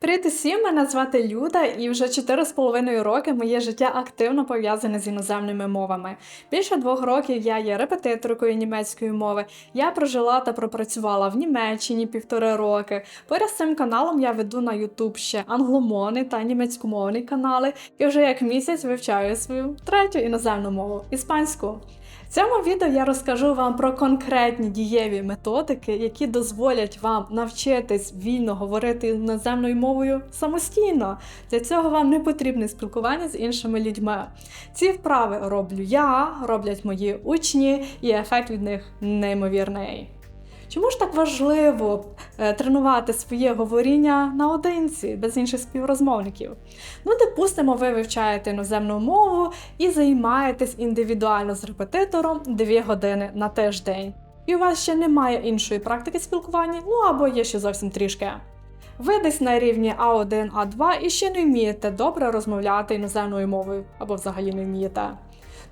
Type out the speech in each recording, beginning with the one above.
Привіт усім, мене звати Люда, і вже 4,5 роки моє життя активно пов'язане з іноземними мовами. Більше двох років я є репетиторкою німецької мови. Я прожила та пропрацювала в Німеччині півтори роки. Поряд з цим каналом я веду на YouTube ще англомовний та німецькомовний канали, і вже як місяць вивчаю свою третю іноземну мову іспанську. В цьому відео я розкажу вам про конкретні дієві методики, які дозволять вам навчитись вільно говорити іноземною мовою самостійно. Для цього вам не потрібне спілкування з іншими людьми. Ці вправи роблю я, роблять мої учні, і ефект від них неймовірний. Чому ж так важливо е, тренувати своє говоріння наодинці, без інших співрозмовників? Ну, допустимо, ви вивчаєте іноземну мову і займаєтесь індивідуально з репетитором 2 години на тиждень. І у вас ще немає іншої практики спілкування, ну або є ще зовсім трішки. Ви десь на рівні А1, А2 і ще не вмієте добре розмовляти іноземною мовою, або взагалі не вмієте.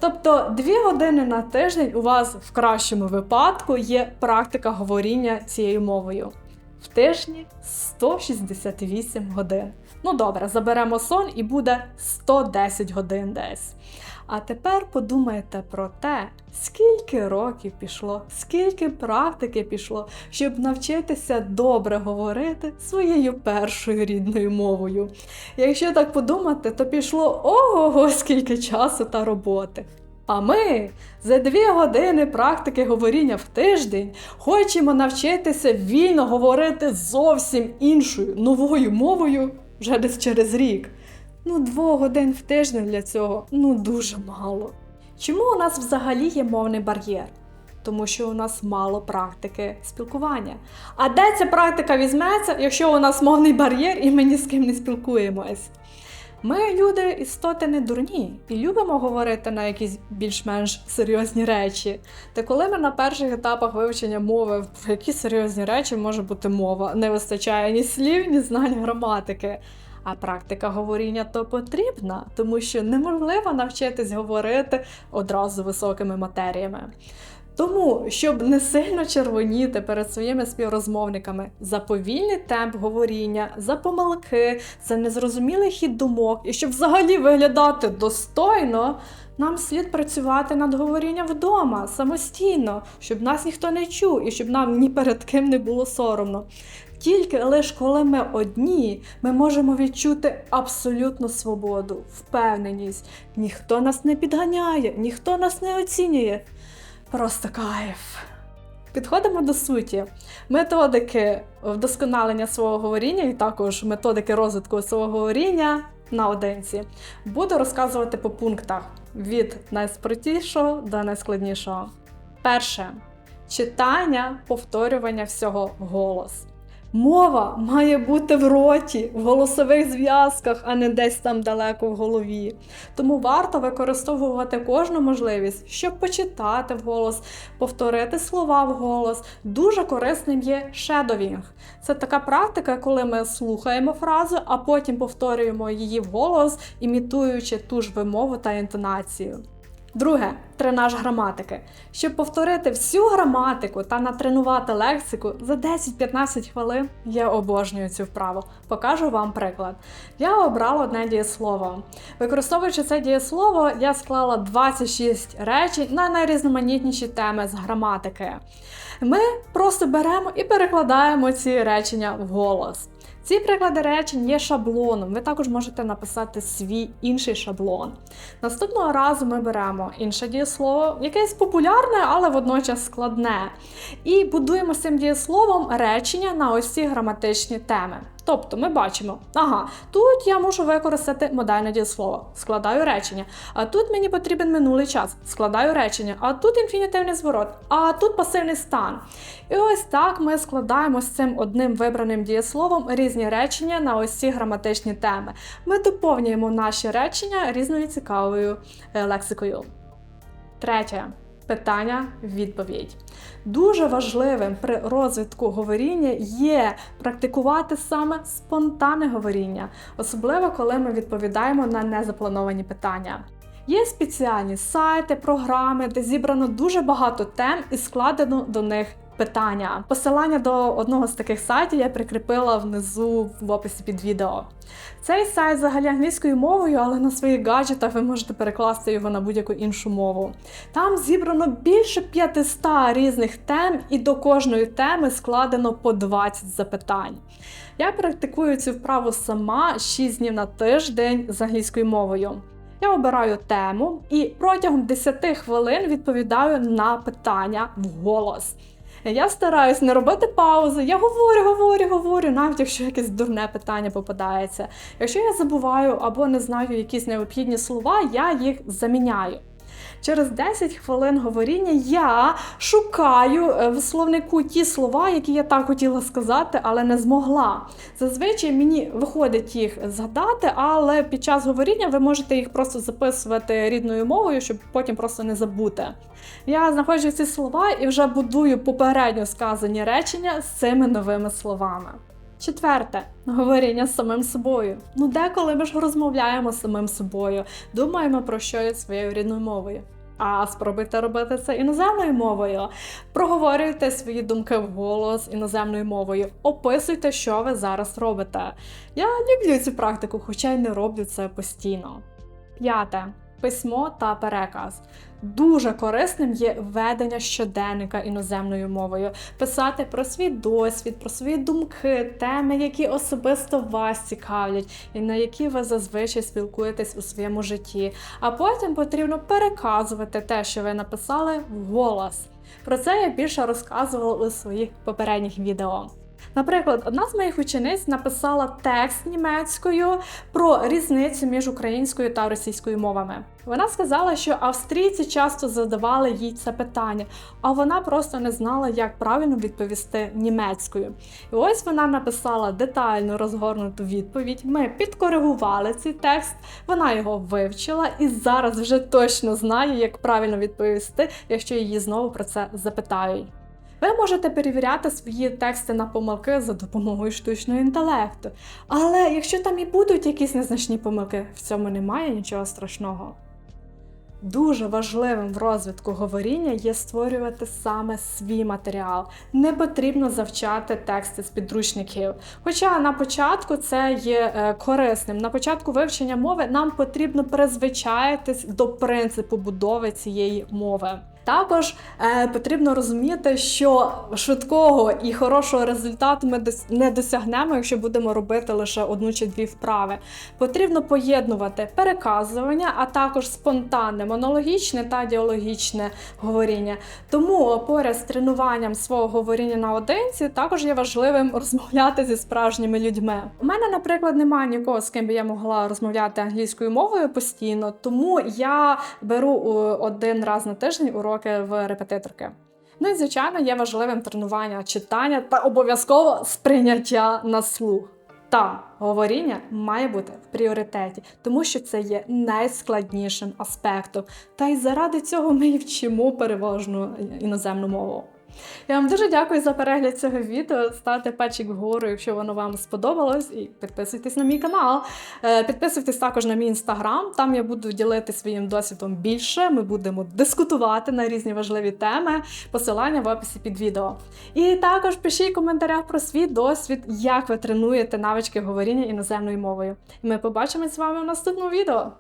Тобто дві години на тиждень у вас в кращому випадку є практика говоріння цією мовою. В тижні 168 годин. Ну добре, заберемо сон і буде 110 годин десь. А тепер подумайте про те, скільки років пішло, скільки практики пішло, щоб навчитися добре говорити своєю першою рідною мовою. Якщо так подумати, то пішло ого, скільки часу та роботи. А ми за дві години практики говоріння в тиждень хочемо навчитися вільно говорити зовсім іншою новою мовою вже десь через рік. Ну, двох годин в тиждень для цього ну дуже мало. Чому у нас взагалі є мовний бар'єр? Тому що у нас мало практики спілкування. А де ця практика візьметься, якщо у нас мовний бар'єр і ми ні з ким не спілкуємось? Ми, люди, істоти не дурні і любимо говорити на якісь більш-менш серйозні речі. Та коли ми на перших етапах вивчення мови, про які серйозні речі може бути мова, не вистачає ні слів, ні знань граматики. А практика говоріння то потрібна, тому що неможливо навчитись говорити одразу високими матеріями. Тому, щоб не сильно червоніти перед своїми співрозмовниками за повільний темп говоріння, за помилки, за незрозумілий хід думок, і щоб взагалі виглядати достойно, нам слід працювати над говорінням вдома самостійно, щоб нас ніхто не чув і щоб нам ні перед ким не було соромно. Тільки лише коли ми одні, ми можемо відчути абсолютну свободу, впевненість. Ніхто нас не підганяє, ніхто нас не оцінює. Просто кайф. Підходимо до суті. Методики вдосконалення свого говоріння і також методики розвитку свого говоріння наодинці буду розказувати по пунктах від найспростішого до найскладнішого. Перше читання, повторювання всього голос. Мова має бути в роті, в голосових зв'язках, а не десь там далеко в голові. Тому варто використовувати кожну можливість, щоб почитати вголос, повторити слова вголос. Дуже корисним є шедовінг. Це така практика, коли ми слухаємо фразу, а потім повторюємо її вголос, імітуючи ту ж вимову та інтонацію. Друге тренаж граматики. Щоб повторити всю граматику та натренувати лексику за 10-15 хвилин, я обожнюю цю вправу. Покажу вам приклад. Я обрала одне дієслово. Використовуючи це дієслово, я склала 26 речень на найрізноманітніші теми з граматики. Ми просто беремо і перекладаємо ці речення в голос. Ці приклади речень є шаблоном. Ви також можете написати свій інший шаблон. Наступного разу ми беремо інше дієслово, якесь популярне, але водночас складне. І будуємо цим дієсловом речення на ось граматичні теми. Тобто ми бачимо, ага, тут я можу використати модальне дієслово, складаю речення. А тут мені потрібен минулий час, складаю речення, а тут інфінітивний зворот, а тут пасивний стан. І ось так ми складаємо з цим одним вибраним дієсловом різні речення на ось ці граматичні теми. Ми доповнюємо наші речення різною цікавою е, лексикою. Третє. Питання, відповідь. Дуже важливим при розвитку говоріння є практикувати саме спонтанне говоріння, особливо коли ми відповідаємо на незаплановані питання. Є спеціальні сайти, програми, де зібрано дуже багато тем і складено до них питання. Посилання до одного з таких сайтів я прикріпила внизу в описі під відео. Цей сайт взагалі англійською мовою, але на своїх гаджетах ви можете перекласти його на будь-яку іншу мову. Там зібрано більше 500 різних тем, і до кожної теми складено по 20 запитань. Я практикую цю вправу сама 6 днів на тиждень з англійською мовою. Я обираю тему і протягом 10 хвилин відповідаю на питання вголос. Я стараюсь не робити паузи, я говорю, говорю, говорю, навіть якщо якесь дурне питання попадається. Якщо я забуваю або не знаю якісь необхідні слова, я їх заміняю. Через 10 хвилин говоріння я шукаю е, в словнику ті слова, які я так хотіла сказати, але не змогла. Зазвичай мені виходить їх згадати, але під час говоріння ви можете їх просто записувати рідною мовою, щоб потім просто не забути. Я знаходжу ці слова і вже будую попередньо сказані речення з цими новими словами. Четверте говоріння з самим собою. Ну, деколи ми ж розмовляємо з самим собою, думаємо про щось своєю рідною мовою. А спробуйте робити це іноземною мовою. Проговорюйте свої думки вголос іноземною мовою. Описуйте, що ви зараз робите. Я люблю цю практику, хоча й не роблю це постійно. П'яте. Письмо та переказ. Дуже корисним є ведення щоденника іноземною мовою, писати про свій досвід, про свої думки, теми, які особисто вас цікавлять, і на які ви зазвичай спілкуєтесь у своєму житті. А потім потрібно переказувати те, що ви написали, вголос. Про це я більше розказувала у своїх попередніх відео. Наприклад, одна з моїх учениць написала текст німецькою про різницю між українською та російською мовами. Вона сказала, що австрійці часто задавали їй це питання, а вона просто не знала, як правильно відповісти німецькою. І ось вона написала детально розгорнуту відповідь. Ми підкоригували цей текст, вона його вивчила і зараз вже точно знає, як правильно відповісти, якщо її знову про це запитають. Ви можете перевіряти свої тексти на помилки за допомогою штучного інтелекту. Але якщо там і будуть якісь незначні помилки, в цьому немає нічого страшного. Дуже важливим в розвитку говоріння є створювати саме свій матеріал. Не потрібно завчати тексти з підручників. Хоча на початку це є е, корисним. На початку вивчення мови нам потрібно призвичаїтись до принципу будови цієї мови. Також е, потрібно розуміти, що швидкого і хорошого результату ми не досягнемо, якщо будемо робити лише одну чи дві вправи. Потрібно поєднувати переказування, а також спонтанне, монологічне та діалогічне говоріння. Тому поряд з тренуванням свого говоріння наодинці також є важливим розмовляти зі справжніми людьми. У мене, наприклад, немає нікого, з ким би я могла розмовляти англійською мовою постійно, тому я беру е, один раз на тиждень уроки в репетиторки. Ну і звичайно є важливим тренування читання та обов'язково сприйняття на слух. Та говоріння має бути в пріоритеті, тому що це є найскладнішим аспектом. Та й заради цього ми і вчимо переважну іноземну мову. Я вам дуже дякую за перегляд цього відео. Ставте пальчик вгору, якщо воно вам сподобалось, і підписуйтесь на мій канал. Е, Підписуйтесь також на мій інстаграм. Там я буду ділити своїм досвідом більше. Ми будемо дискутувати на різні важливі теми. Посилання в описі під відео. І також пишіть в коментарях про свій досвід, як ви тренуєте навички говоріння іноземною мовою. І ми побачимось з вами в наступному відео.